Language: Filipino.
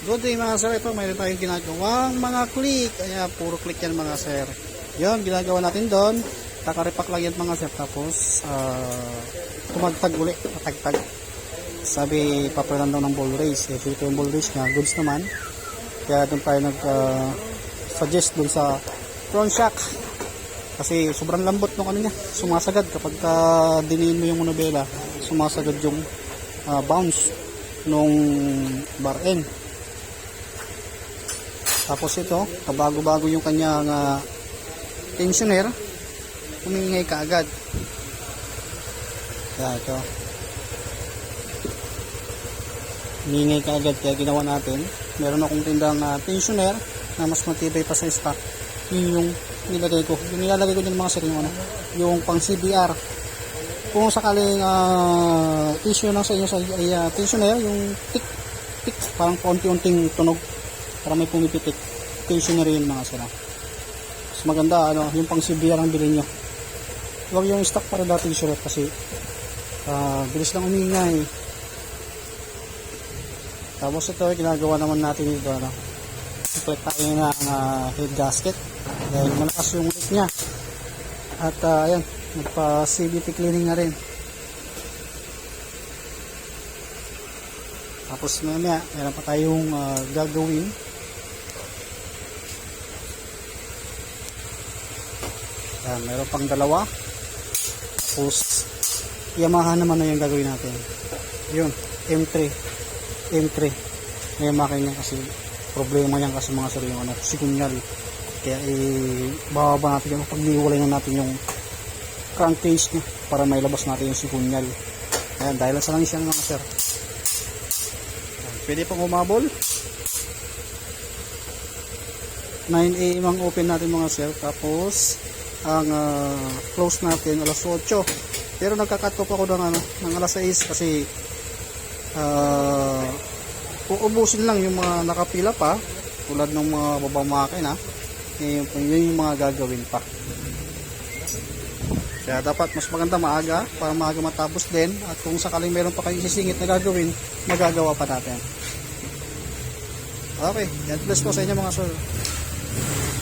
Good day mga sir. Ito mayroon tayong ginagawang mga click. Kaya puro click yan mga sir. Yun, ginagawa natin doon. Takaripak lang yan mga sir. Tapos, ah, tumagtag uli. Matagtag. Sabi, papalan daw ng ball race. Eh, ito yung ball race niya. Goods naman. Kaya doon tayo nag ah, suggest doon sa front shock. Kasi sobrang lambot nung ano niya. Sumasagad kapag ka diniin mo yung monobela. Sumasagad yung ah, bounce nung bar end. Tapos ito, kabago-bago yung kanyang uh, tensioner, humingay ka agad. Kaya ito. Humingay ka agad kaya ginawa natin. Meron akong tindang uh, tensioner na mas matibay pa sa stock. Yun yung nilagay ko. Yung nilalagay ko din mga sir yung ano, yung pang CBR. Kung sakaling uh, issue lang sa inyo sa uh, tensioner, yung tick, tick, parang paunti-unting tunog para may pumipitik. Stationary yun mga sila. Mas maganda, ano, yung pang CBR ang bilhin nyo. Huwag yung stock para dati surat kasi ah, bilis lang umingay. Tapos ito, ginagawa naman natin dito, ano, complete tayo ng ah, head gasket dahil malakas yung ulit niya. At uh, ayan, nagpa CVT cleaning na rin. Tapos mamaya, meron pa tayong ah, gagawin Yan, meron pang dalawa. Tapos, Yamaha naman na yung gagawin natin. Yun, M3. M3. Yamaha niya kasi problema niyan kasi mga sir yung ano, sikunyal. Kaya eh, bababa natin yung pagliwalay na natin yung crankcase niya para may labas natin yung sikunyal. Ayan, dahil sa lang siya mga sir. Ayan, pwede pang umabol. 9 a.m. ang open natin mga sir. Tapos, ang ah, close natin alas 8 pero nagka-cut off ako ng, ano, ng alas 6 kasi uh, uubusin lang yung mga nakapila pa tulad ng mga babang makina eh, yun yung mga gagawin pa. Kaya dapat mas maganda maaga para maaga matapos din. At kung sakaling meron pa kayong sisingit na gagawin magagawa pa natin. Okay God bless po sa inyo mga sir